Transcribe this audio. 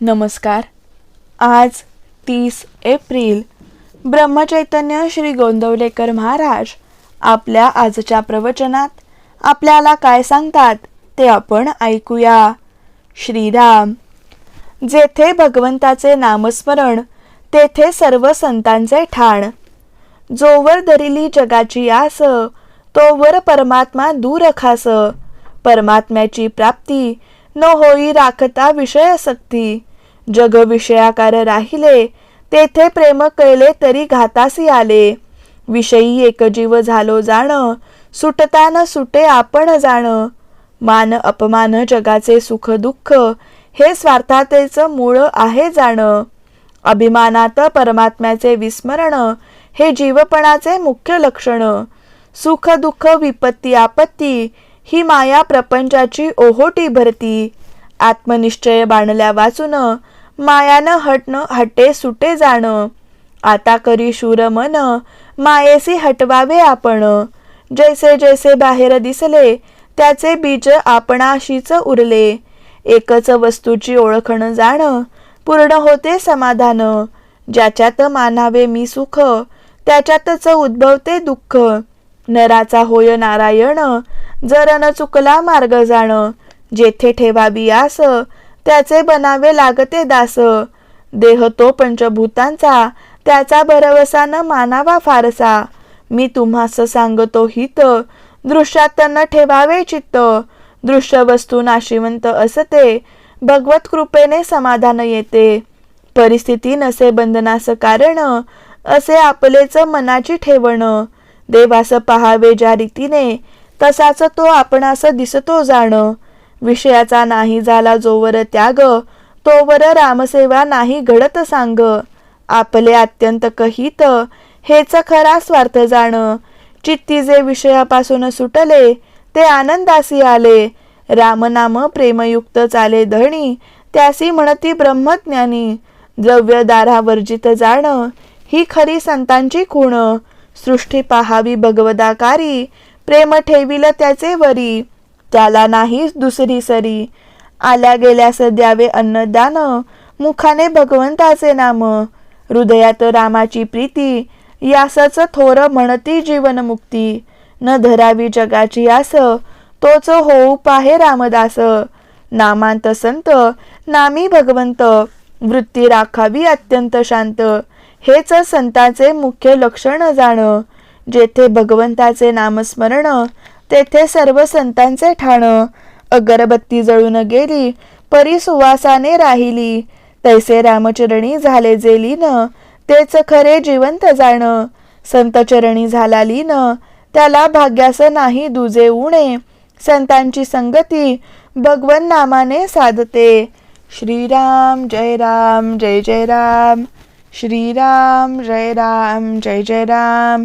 नमस्कार. आज तीस एप्रिल ब्रह्मचैतन्य श्री गोंदवलेकर महाराज आपल्या आजच्या प्रवचनात आपल्याला काय सांगतात ते आपण ऐकूया. श्रीराम जेथे भगवंताचे नामस्मरण तेथे सर्व संतांचे ठाण. जोवर धरिली जगाची आस तोवर परमात्मा दूर खास. परमात्म्याची प्राप्ती न होई राखता विषय सक्ती जग विषयाकार राहिले तेथे प्रेम कैले तरी घातासी आले. विषयी एकजीव झालो जाण सुटता न सुटे आपण जाण. मान अपमान जगाचे सुख दुःख हे स्वार्थातेच मूळ आहे जाण. अभिमानात परमात्म्याचे विस्मरण हे जीवपणाचे मुख्य लक्षण. सुख दुःख विपत्ती आपत्ती ही माया प्रपंचाची ओहोटी भरती. आत्मनिश्चय बाणल्या वाचून मायानं हटणं हटे सुटे जाणं. आता करी शूर मन मायेसी हटवावे आपण. जैसे जैसे बाहेर दिसले त्याचे बीज आपणाशीच उरले. एकच वस्तूची ओळखण जाणं पूर्ण होते समाधान. ज्याच्यात मानावे मी सुख त्याच्यातच उद्भवते दुःख. नराचा होय नारायण जर न चुकला मार्ग जाण. जेथे ठेवावी आस त्याचे बनावे लागते दास. देह तो पंचभूतांचा त्याचा भरवसा न मानावा फारसा. मी तुम्हास सांगतो हित दृश्यात न ठेवावे चित्त. दृश्य वस्तू नाशिवंत असते भगवत कृपेने समाधान येते. परिस्थिती नसे बंधनास कारण असे आपलेच मनाची ठेवण. देवास पहावे ज्या रीतीने तसाच तो आपणास दिसतो जाणं. विषयाचा नाही झाला जोवर त्याग तोवर रामसेवा नाही घडत सांग. आपले अत्यंत कहित हेच खरा स्वार्थ जाण. चित्ती जे विषयापासून सुटले ते आनंदासी आले. रामनाम प्रेमयुक्त चाले धणी त्यासी म्हणती ब्रह्मज्ञानी. द्रव्य दारा वर्जित जाण ही खरी संतांची खूण. सृष्टी पाहावी भगवदाकारी प्रेम ठेविल त्याचे वरी. त्याला नाही दुसरी सरी. आल्या गेल्यास द्यावे अन्नदान मुखाने भगवंताचे नाम. हृदयात रामाची प्रीती यासच थोर म्हणती जीवनमुक्ती. न धरावी जगाची आस तोच होऊ पाहे रामदास. नामांत संत नामी भगवंत. वृत्ती राखावी अत्यंत शांत. हेच संतांचे मुख्य लक्षण जाण. जेथे भगवंताचे नामस्मरण तेथे सर्व संतांचे ठाण. अगरबत्ती जळून गेली परी सुवासाने राहिली. तैसे रामचरणी झाले जे लीन तेच खरे जिवंत जाण. संतचरणी झाला लीन त्याला भाग्यास नाही दुजे उणे संतांची संगती भगवन नामाने साधते. श्रीराम जय राम जय जय राम. श्रीराम जय राम जय जय राम.